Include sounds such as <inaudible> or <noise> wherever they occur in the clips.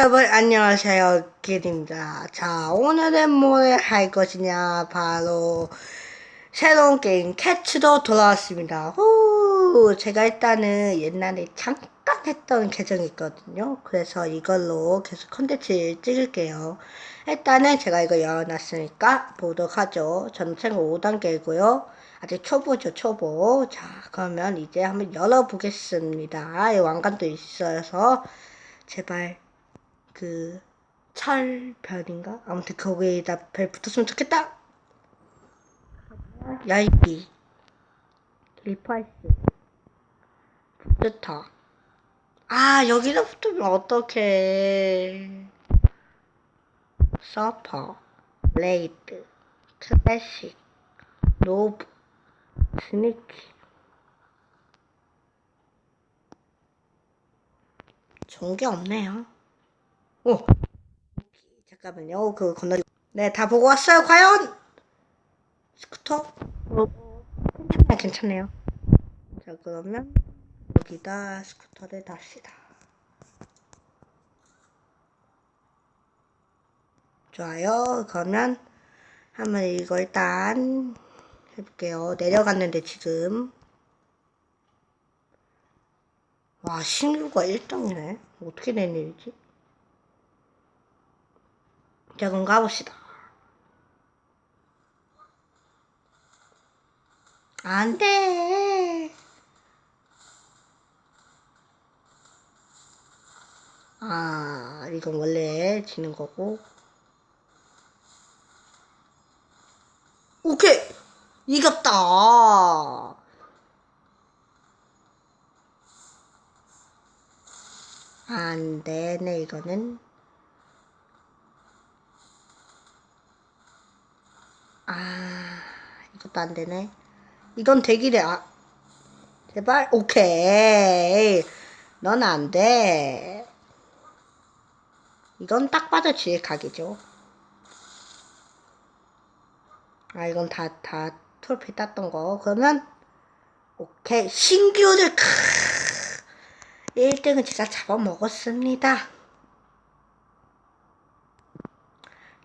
여러분 안녕하세요. 길입니다. 자 오늘은 뭘 할 것이냐? 바로 새로운 게임 캐츠도 돌아왔습니다. 후 제가 일단은 옛날에 잠깐 했던 계정이 있거든요. 그래서 이걸로 계속 컨텐츠 찍을게요. 일단은 제가 이거 열어놨으니까 보도록 하죠. 생각 5단계이고요. 아직 초보죠 초보. 자 그러면 이제 한번 열어보겠습니다. 이 왕관도 있어서 제발 그 철별인가? 아무튼 거기에다 별 붙었으면 좋겠다. 야이비 리파이스 붙었다. 아 여기다 붙으면 어떡해. 서퍼 레이드 클래식 노브 스니키 좋은 게 없네요. 오. 잠깐만요. 그거 건너. 네, 다 보고 왔어요. 과연 스쿠터? 어, 괜찮네, 괜찮네요. 자, 그러면 여기다 스쿠터를 납시다. 좋아요. 그러면 한번 이거 일단 해볼게요. 내려갔는데 지금 와 신규가 1등이네. 어떻게 된 일이지? 자, 그럼 가봅시다. 안 돼. 아, 이건 원래 지는 거고. 오케이! 이겼다! 안 되네, 이거는. 아, 이것도 안 되네. 이건 되기래. 아, 제발, 오케이. 넌 안 돼. 이건 딱 봐도 지획각이죠. 아, 이건 다, 다 톨피 땄던 거. 그러면, 오케이. 신규를, 크 1등은 진짜 잡아먹었습니다.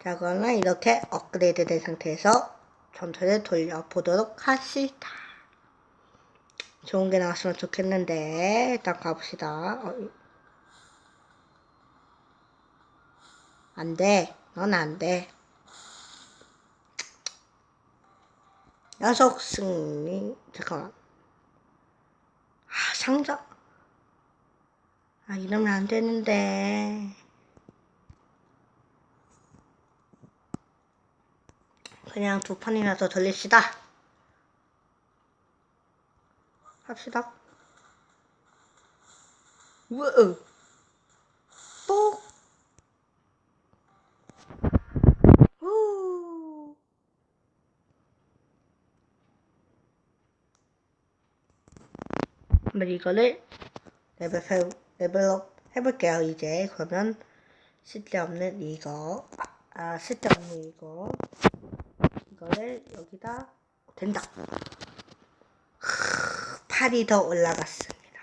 자, 그러면 이렇게 업그레이드 된 상태에서 전투를 돌려보도록 합시다. 좋은 게 나왔으면 좋겠는데, 일단 가봅시다. 어, 안 돼. 넌 안 돼. 연속 승리. 잠깐만. 아, 상자. 아, 이러면 안 되는데. 그냥 두 판이나 더 돌립시다. 합시다. 우와. 또. 후. 한번 이거를 레벨, 세- 레벨업 해볼게요, 이제. 그러면 쓸데없는 이거. 아, 쓸데없는 이거. 이거를 여기다 된다. 팔이 더 올라갔습니다.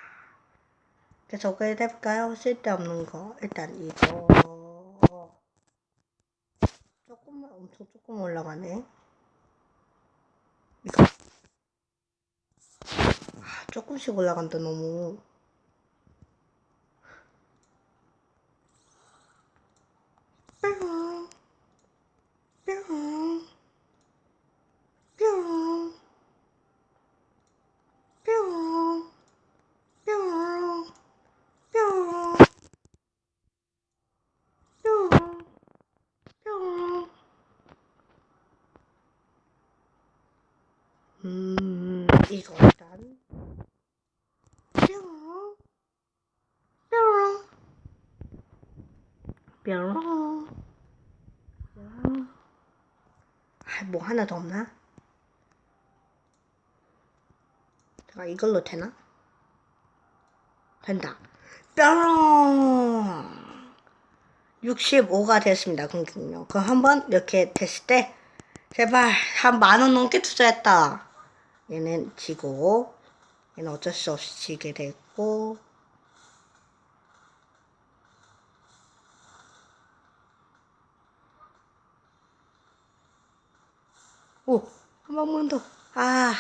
그래서 그래 해볼까요? 쓸데없는 거. 일단 이거. 조금만, 엄청 조금 올라가네. 이거. 아, 조금씩 올라간다, 너무. 이거 일단. 뿅. 뿅. 뿅. 뿅. 아, 뭐 하나 더 없나? 제가 이걸로 되나? 된다. 뿅! 65가 됐습니다, 공격력. 그럼 한번 이렇게 됐을 때, 제발, 한 만 원 넘게 투자했다. 얘는 지고 얘는 어쩔 수 없이 지게 됐고 오! 한 번만 더! 아!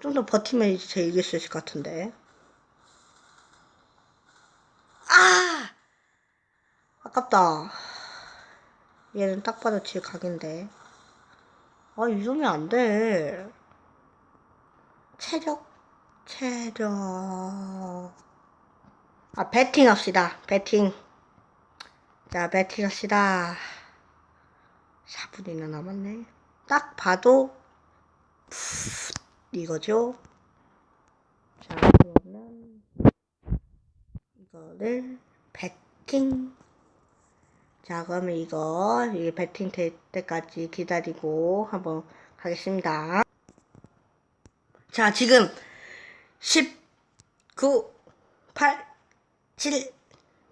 좀 더 버티면 이제 이길 수 있을 것 같은데 아! 아깝다 얘는 딱 봐도 지각인데 아, 이 점이 안 돼. 체력, 체력. 아, 배팅 합시다. 배팅. 자, 배팅 합시다. 4분이나 남았네. 딱 봐도, 푸, 이거죠. 자, 그러면, 이거를, 배팅. 자, 그러면 이거, 이 배팅 될 때까지 기다리고 한번 가겠습니다. 자, 지금 10, 9, 8, 7,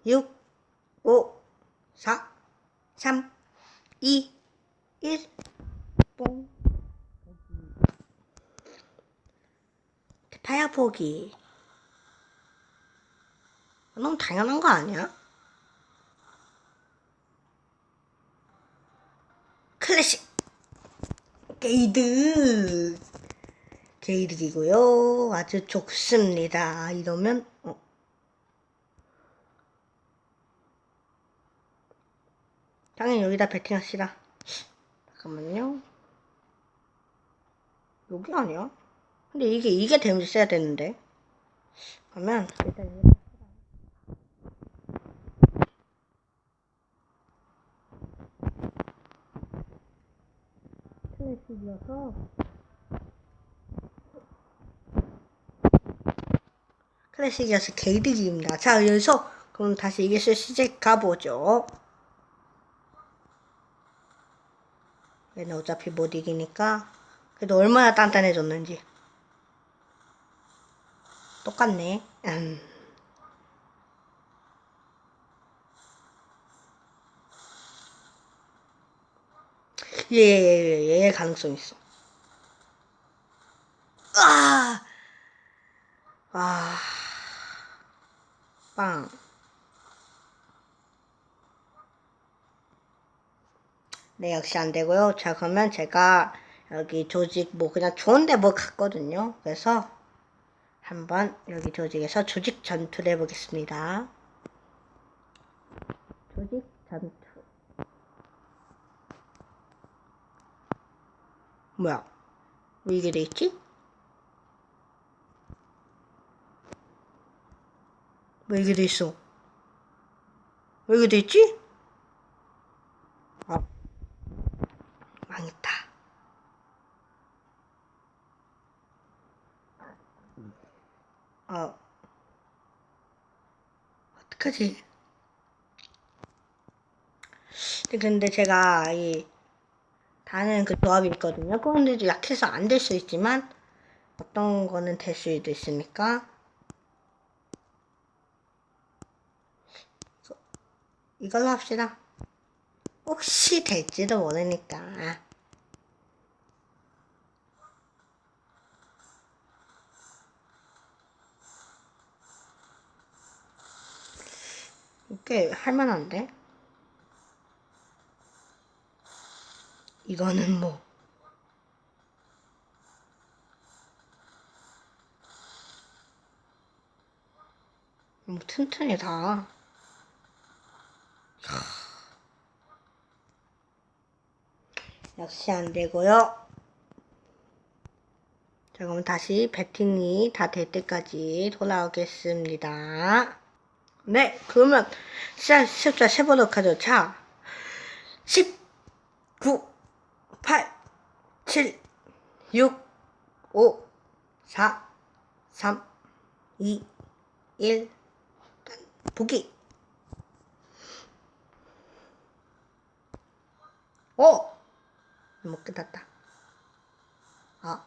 6, 5, 4, 3, 2, 1, 뽕. 파야 포기. 너무 당연한 거 아니야? 클래식. 게이드. 게이득이고요. 아주 좋습니다. 이러면 어. 당연히 여기다 배팅합시다. 잠깐만요. 여기 아니야? 근데 이게 이게 데미지 써야 되는데. 그러면 일단 이거 클래식이어서 클래식이어서 게이득입니다. 자, 여기서 그럼 다시 이길 시작 가보죠. 얘는 어차피 못 이기니까 그래도 얼마나 단단해졌는지 똑같네. 음. 예, 예, 예, 예, 가능성 있어. 아, 아, 빵. 네, 역시 안 되고요. 자, 그러면 제가 여기 조직 뭐 그냥 좋은데 뭐 갔거든요. 그래서 한번 여기 조직에서 조직 전투를 해보겠습니다. 조직 전투. 뭐야? 왜 이게 돼 있지? 왜 이게 돼 있어? 왜 이게 돼 있지? 아, 망했다. 어, 어떡하지? 근데 제가 이 다는 그 조합이 있거든요. 그런데도 약해서 안 될 수 있지만 어떤 거는 될 수도 있으니까 이걸로 합시다. 혹시 될지도 모르니까. 꽤 할만한데? 이거는 뭐. 뭐 튼튼해 다. 역시 안 되고요. 자, 그럼 다시 배팅이 다 될 때까지 돌아오겠습니다. 네, 그러면 시작, 시작 해보도록 하죠. 자, 10, 9, 8, 7, 6, 5, 4, 3, 2, 1, 보기. 어! 못 끝났다. 아.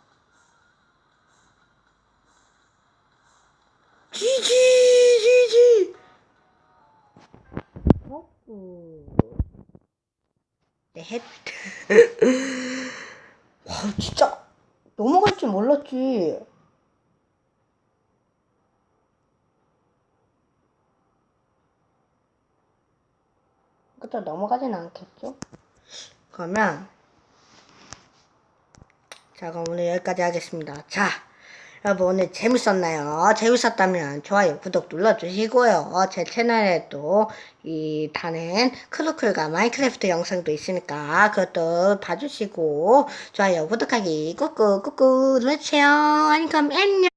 지지, 지지! 어? 네, <laughs> 헷. 와, 진짜 넘어갈 줄 몰랐지. 그쵸, 넘어가진 않겠죠? 그러면, 자, 그럼 오늘 여기까지 하겠습니다. 자, 여러분 오늘 재밌었나요? 재밌었다면 좋아요, 구독 눌러주시고요. 제 채널에 또 이 다른 크루클과 마인크래프트 영상도 있으니까 그것도 봐주시고 좋아요, 구독하기 꾹꾹 꾹꾹 눌러주세요. 안녕, 안녕.